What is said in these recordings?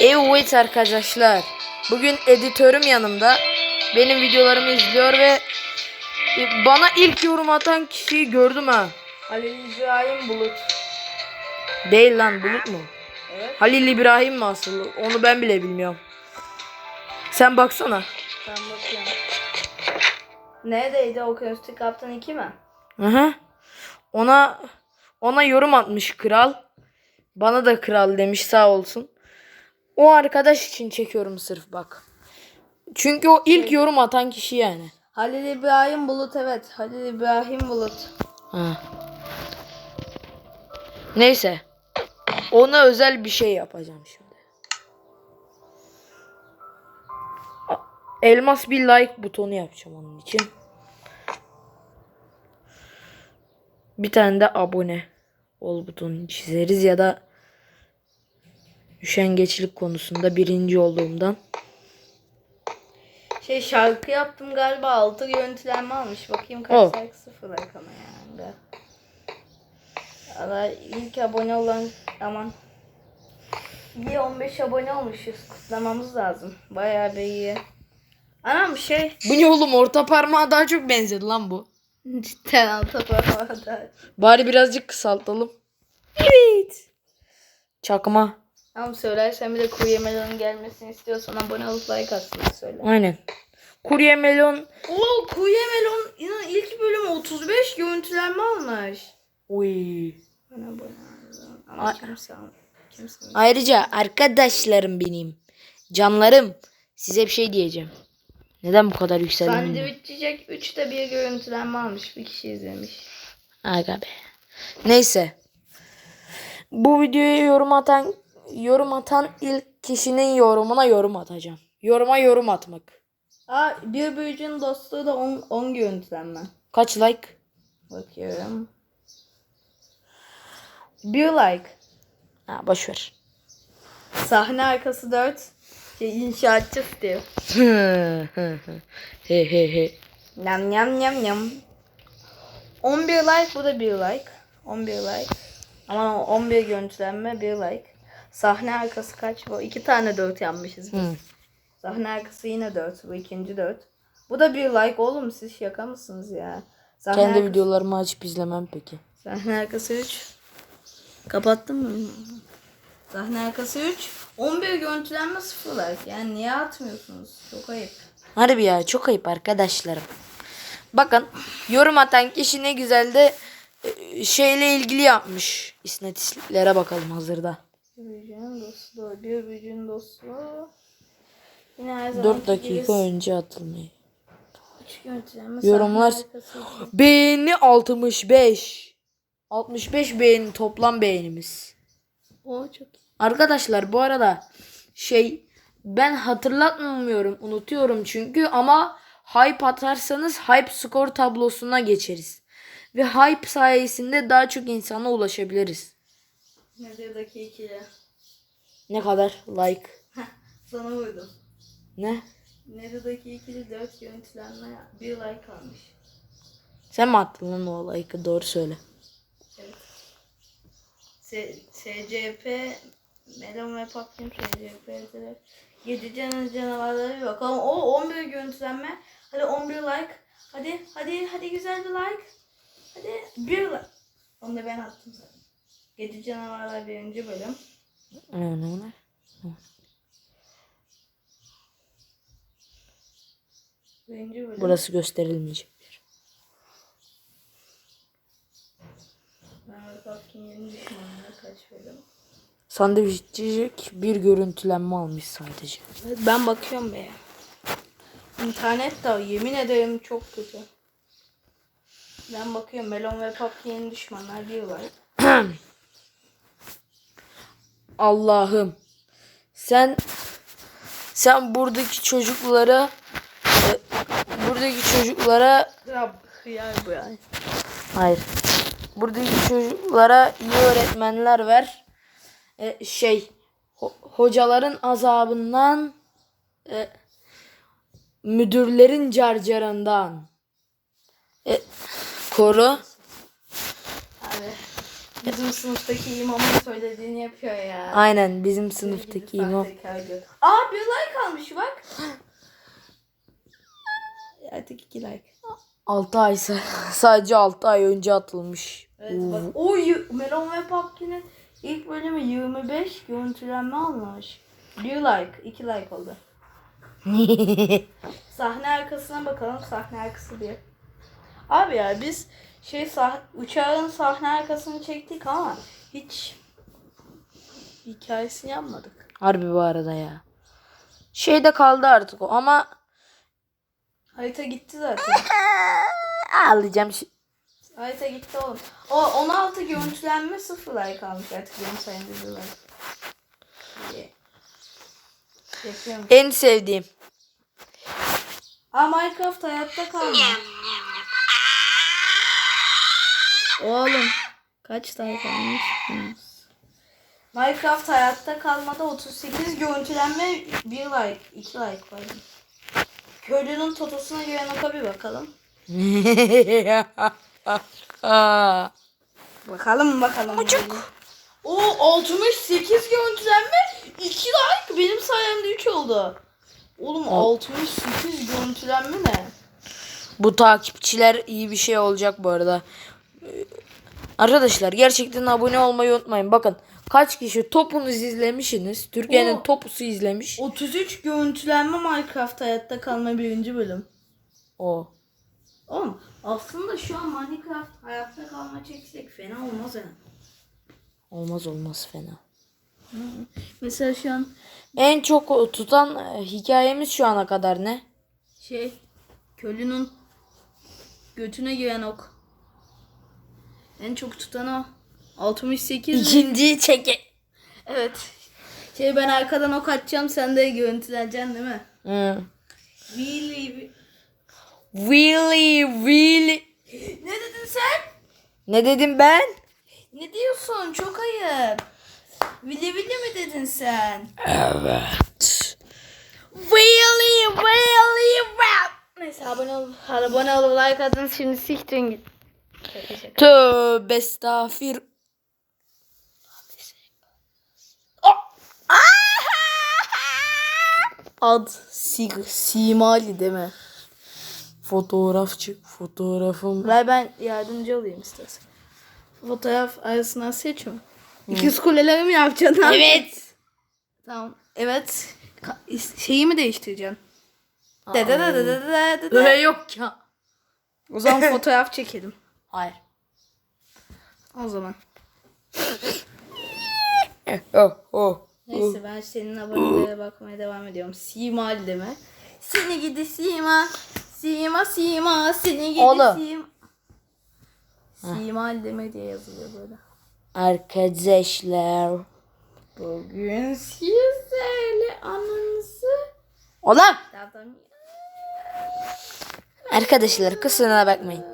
evet arkadaşlar. Bugün editörüm yanımda. Benim videolarımı izliyor ve bana ilk yorum atan kişiyi gördüm ha. Halil İbrahim Bulut. Değil lan Bulut mu? Evet. Halil İbrahim mi asıl? Onu ben bile bilmiyorum. Sen baksana. Ben bakıyorum. Neredeydi Okyanus'ta Kaptan 2 mi? Hı hı. Ona ona yorum atmış kral. Bana da kral demiş sağ olsun. O arkadaş için çekiyorum sırf bak. Çünkü o ilk yorum atan kişi yani. Halil İbrahim Bulut evet. Halil İbrahim Bulut. Ha. Neyse. Ona özel bir şey yapacağım şimdi. Elmas bir like butonu yapacağım onun için. Bir tane de abone ol butonu çizeriz ya da üşengeçlik konusunda birinci olduğumdan. Şey şarkı yaptım galiba 6 görüntülenme almış. Bakayım kaç Oh. like sıfır like ama yani. Valla ilk abone olan aman. İyi 15 abone olmuşuz. Kutlamamız lazım. Bayağı bir iyi. Anam şey Bu ne oğlum orta parmağa daha çok benzedi lan bu. cidden alta parmağında. Bari birazcık kısaltalım. Evet. Çakma. Ama söylersen bir de kuru yemeğinin gelmesini istiyorsan abone olup like atmayı söyle. Aynen. Kurye melon. Oo Kuye Melon inan ilk bölüm 35 görüntülenme almış. Uy. Abone. Ama kimse kimse Ayrıca arkadaşlarım benim. Canlarım. Size bir şey diyeceğim. Neden bu kadar yükseldim? bilmiyorum. Sandviç yiyecek 3'te bir görüntülenme almış. Bir kişi izlemiş. Aga be. Neyse. Bu videoya yorum atan yorum atan ilk kişinin yorumuna yorum atacağım. Yoruma yorum atmak. Aa bir büyücünün dostluğu da 10, 10 görüntülenme. Kaç like? Bakıyorum. Bir like. Ha boş ver. Sahne arkası 4. Şey, inşaatçı Steve. he he he. Yam yam yam yam. 11 like bu da bir like. 11 like. Ama 11 görüntülenme bir like. Sahne arkası kaç bu? İki tane 4 yapmışız biz. Hı. Sahne arkası yine 4. Bu ikinci 4. Bu da bir like oğlum siz şaka mısınız ya? Sahne, Kendi arkası, videolarımı açıp izlemem peki. sahne arkası 3. Kapattın mı? Sahne arkası 3. 11 görüntülenme 0 like. Yani niye atmıyorsunuz? Çok ayıp. Harbi ya çok ayıp arkadaşlarım. Bakın yorum atan kişi ne güzel de e, şeyle ilgili yapmış. İstatistiklere bakalım hazırda. Büyücünün dostluğu. Bir büyücünün dostluğu. Yine her zaman 4 dakika önce atılmayı. Yorumlar-. Beğeni 65. 65 beğeni toplam beğenimiz. O çok iyi. Arkadaşlar bu arada şey ben hatırlatmıyorum unutuyorum çünkü ama hype atarsanız hype skor tablosuna geçeriz. Ve hype sayesinde daha çok insana ulaşabiliriz. Medyadaki ikili. Ne kadar like? Sana vurdum. Ne? Medyadaki ikili dört görüntülenme bir like almış. Sen mi attın lan o like'ı doğru söyle. Evet. S SCP Melon ve Papkin SCP'de Gece canı canavarları bir bakalım. O 11 görüntülenme. Hadi 11 like. Hadi hadi hadi güzel bir like. Hadi bir like. Onu da ben attım zaten. Gece canavarlar birinci bölüm. Ne ne ne? Birinci bölüm. Burası gösterilmeyecek. Sandviççicik bir görüntülenme almış sadece. Evet, ben bakıyorum be. İnternet de yemin ederim çok kötü. Ben bakıyorum Melon ve Papkin yeni düşmanlar diyorlar. Allah'ım. Sen sen buradaki çocuklara e, buradaki çocuklara hayır. Buradaki çocuklara iyi öğretmenler ver. E, şey ho- hocaların azabından e, müdürlerin carcarından e, koru. Abi Bizim sınıftaki imamın söylediğini yapıyor ya. Aynen bizim sınıftaki imam. Aa bir like almış bak. Artık iki like. 6 ay sa- sadece 6 ay önce atılmış. Evet bak. O Melon ve Pumpkin'in ilk bölümü 25 görüntülenme almış. Bir like. iki like oldu. Sahne arkasına bakalım. Sahne arkası diye. Abi ya biz şey sah uçağın sahne arkasını çektik ama hiç hikayesini yapmadık. Harbi bu arada ya. Şeyde kaldı artık o ama Harita gitti zaten. ağlayacağım. şi- Harita gitti oğlum. O 16 görüntülenme 0 like almış artık benim. İyi. Yapıyorum. En sevdiğim. Aa Minecraft hayatta kalma. Oğlum kaç tane kalmış? Minecraft hayatta kalmada 38 görüntülenme 1 like 2 like pardon. Köylünün totosuna giren oka bir bakalım. Bakalım bakalım. Mucuk. O 68 görüntülenme 2 like benim sayemde 3 oldu. Oğlum 68 görüntülenme ne? Bu takipçiler iyi bir şey olacak bu arada. Arkadaşlar gerçekten abone olmayı unutmayın. Bakın kaç kişi topunuz izlemişsiniz. Türkiye'nin topusu izlemiş. 33 görüntülenme Minecraft hayatta kalma birinci bölüm. O. Oğlum aslında şu an Minecraft hayatta kalma çeksek fena olmaz yani. Olmaz olmaz fena. Mesela şu an En çok tutan e, hikayemiz şu ana kadar ne? şey köylünün götüne giren ok. En çok tutan o. 68 İkinciyi çeke. Evet. Şey ben arkadan ok atacağım sen de görüntüleneceksin değil mi? Hı. Really. Really really. Ne dedin sen? Ne dedim ben? Ne diyorsun? Çok ayıp. Vili vili mi dedin sen? Evet. Really really well. Neyse abone ol. Abone ol like atın şimdi siktirin git. Tövbe estağfir. Ad Sig Simali mi? Fotoğrafçı fotoğrafım. Ver ben yardımcı olayım istersen. Fotoğraf arasından seç mi? İkiz kuleleri mi yapacaksın? abi? Evet. Tamam. Evet. Ka- şeyi mi değiştireceksin? De de de de de de de de. Öyle yok ya. O zaman fotoğraf çekelim. Hayır. O zaman. Oh, oh. Neyse ben senin abonelere bakmaya devam ediyorum. Sima deme. Seni gidi Sima. Sima Sima seni gidi Oğlum. Sima. Sima deme diye yazılıyor böyle. Arkadaşlar. Bugün sizlerle anınızı Oğlum. Arkadaşlar kusuruna bakmayın.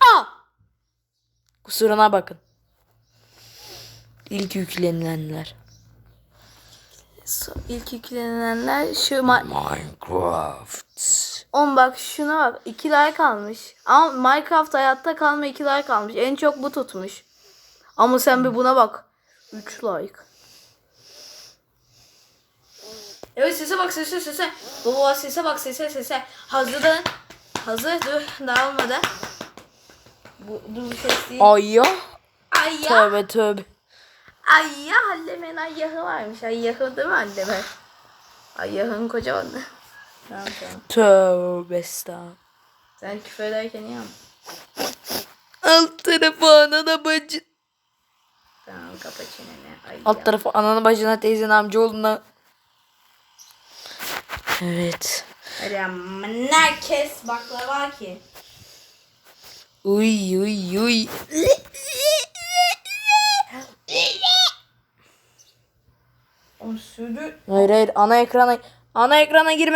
Aa! Kusuruna bakın. İlk yüklenilenler. So- İlk yüklenilenler şu ma- Minecraft. On bak şuna bak 2 like almış. Ama Minecraft hayatta kalma 2 like almış. En çok bu tutmuş. Ama sen bir buna bak. 3 like. Evet sese bak sese sese. Baba sese bak sese sese. Hazırın. Hazır dur daha olmadı. Bu, bu ses değil. Ay ya. Ay ya. Tövbe tövbe. Ay ya Halleme'nin ayyahı varmış. Ayyahı değil mi Halleme? Ayyahın kocaman. tamam tamam. Tövbe estağfurullah. Sen küfür ederken iyi ama. Alt tarafı anana bacı. Tamam kapa çeneni. Ay Alt tarafı anana bacına teyzen amcaoğluna. Evet. Hadi amına kes baklava ki. Uy uy uy. Hayır hayır ana ekrana ana ekrana girme.